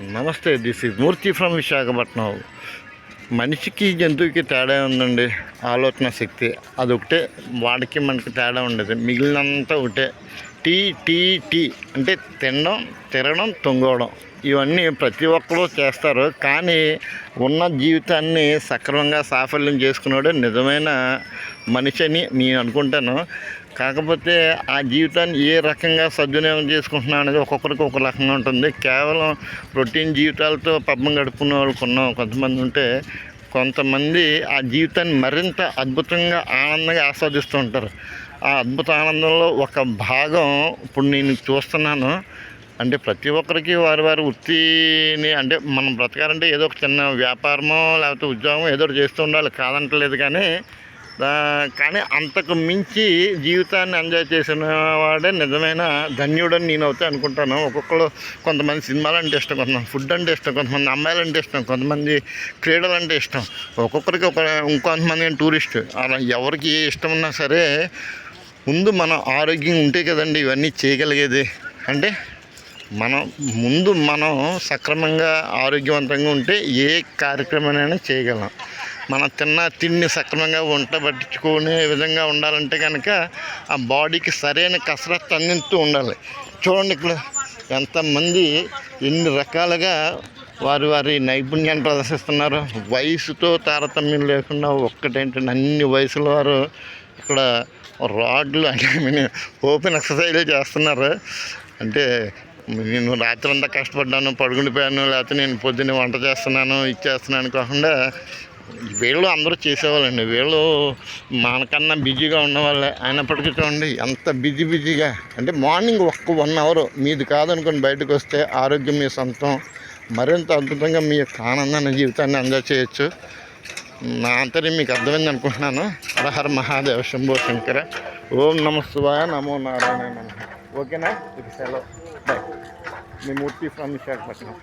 నమస్తే this is Murthy from Visakhapatnam. మనిషికి జంతువుకి తేడా ఉందండి ఆలోచన శక్తి. అదొకటే వాడికి మనకి తేడా ఉండదు. మిగిలినంతా ఒకటే. టీ టీ టీ అంటే తినడం తిరగడం తొంగవడం. ఇవన్నీ ప్రతి ఒక్కరూ చేస్తారు. కానీ ఉన్న జీవితాన్ని సక్రమంగా సాఫల్యం చేసుకున్నాడు నిజమైన మనిషి అని నేను అనుకుంటాను. కాకపోతే ఆ జీవితాన్ని ఏ రకంగా సద్వినియోగం చేసుకుంటున్నా అనేది ఒక్కొక్కరికి ఒక రకంగా ఉంటుంది. కేవలం రొటీన్ జీవితాలతో పబ్బం గడుపుకునే వాళ్ళు ఉన్నాం కొంతమంది ఉంటే కొంతమంది ఆ జీవితాన్ని మరింత అద్భుతంగా ఆనందంగా ఆస్వాదిస్తూ ఉంటారు. ఆ అద్భుత ఆనందంలో ఒక భాగం ఇప్పుడు నేను చూస్తున్నాను. అంటే ప్రతి ఒక్కరికి వారి వారి వృత్తిని అంటే మనం బ్రతకాలంటే ఏదో ఒక చిన్న వ్యాపారమో లేకపోతే ఉద్యోగమో ఏదో ఒకటి చేస్తూ ఉండాలి. కాదంటలేదు కానీ కానీ అంతకు మించి జీవితాన్ని ఎంజాయ్ చేసిన వాడే నిజమైన ధన్యుడని నేను అవుతే అనుకుంటాను. ఒక్కొక్కరు కొంతమంది సినిమాలు అంటే ఇష్టం కొంతమంది ఫుడ్ అంటే ఇష్టం కొంతమంది అమ్మాయిలు అంటే ఇష్టం కొంతమంది క్రీడలు అంటే ఇష్టం. ఒక్కొక్కరికి ఒక ఇంకొంతమంది టూరిస్ట్ అలా ఎవరికి ఏ ఇష్టం ఉన్నా సరే ముందు మనం ఆరోగ్యం ఉంటే కదండి ఇవన్నీ చేయగలిగేది. అంటే మనం ముందు మనం సక్రమంగా ఆరోగ్యవంతంగా ఉంటే ఏ కార్యక్రమాన్ని చేయగలం. మనం తిన్న తిండి సక్రమంగా వంట పట్టించుకునే విధంగా ఉండాలంటే కనుక ఆ బాడీకి సరైన కసరత్తు అందిస్తూ ఉండాలి. చూడండి ఇక్కడ ఎంతమంది ఎన్ని రకాలుగా వారి వారి నైపుణ్యాన్ని ప్రదర్శిస్తున్నారు. వయసుతో తారతమ్యం లేకుండా ఒక్కటేంటంటే అన్ని వయసుల వారు ఇక్కడ రాడ్లు అంటే ఐ ఓపెన్ ఎక్సర్సైజ్ చేస్తున్నారు. అంటే నేను రాత్రి అంతా కష్టపడ్డాను పడుకుండిపోయాను లేకపోతే నేను పొద్దున్నే వంట చేస్తున్నాను ఇచ్చేస్తున్నాను కాకుండా వీళ్ళు అందరూ చేసేవాళ్ళండి. వీళ్ళు మనకన్నా బిజీగా ఉన్నవాళ్ళే. అయినప్పటికీ చూడండి ఎంత బిజీ బిజీగా. అంటే మార్నింగ్ ఒక్క వన్ అవర్ మీది కాదనుకొని బయటకు వస్తే ఆరోగ్యం మీ సొంతం. మరింత అద్భుతంగా మీ యొక్క ఆనందాన్ని జీవితాన్ని ఎంజాయ్ చేయొచ్చు. నా అంతర్యం మీకు అర్థమైంది అనుకుంటున్నాను. హరహర మహాదేవ శంభో శంకర. ఓం నమస్వాయ నమో నారాయణ నమ. ఓకేనా? ఇది సెలవు. బాయ్ మీ మూర్తి ఫ్రమ్ విశాఖపట్నం.